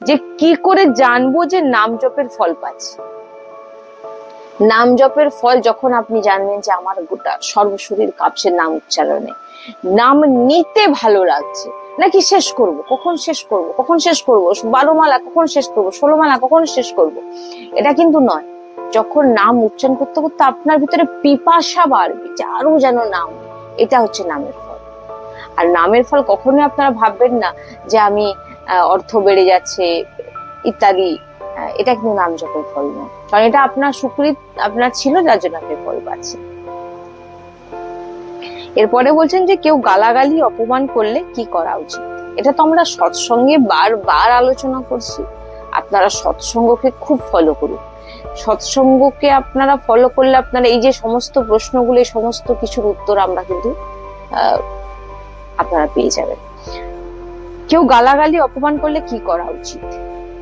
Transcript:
যে কি করে জানব যে নাম জপের ফল পাচ্ছি? নাম জপের ফল যখন আপনি জানবেন যে আমার গোটা সর্বশরীর কাঁপছে নাম উচ্চারণে, নাম নিতে ভালো লাগছে। নাকি শেষ করব? কখন শেষ করব? কখন শেষ করব? বারো মালা কখন শেষ করব? ষোলো মালা কখন শেষ করব? এটা কিন্তু নয়। যখন নাম উচ্চারণ করতে করতে আপনার ভিতরে পিপাসা বাড়বে যে আরও যেন নাম। এটা হচ্ছে নামের ফল। আর নামের ফল কখনোই আপনারা ভাববেন না যে আমি অর্থ বেড়ে যাচ্ছে, ইত্যাদি। এটা কিন্তু নাম জপের ফল নয়। কারণ এটা আপনার সুকৃত, আপনার ছিল, যার জন্য আপনি ফল পাচ্ছেন। এরপরে বলছেন যে কেউ গালাগালি, অপমান করলে কি করা উচিত? এটা তো আমরা সৎসঙ্গে বারবার আলোচনা করছি। আপনারা সৎসঙ্গকে খুব ফলো করুন। সৎসঙ্গকে আপনারা ফলো করলে আপনারা এই যে সমস্ত প্রশ্নগুলো সমস্ত কিছুর উত্তর আমরা কিন্তু আপনারা পেয়ে যাবেন। কেউ গালাগালি অপমান করলে কি করা উচিত?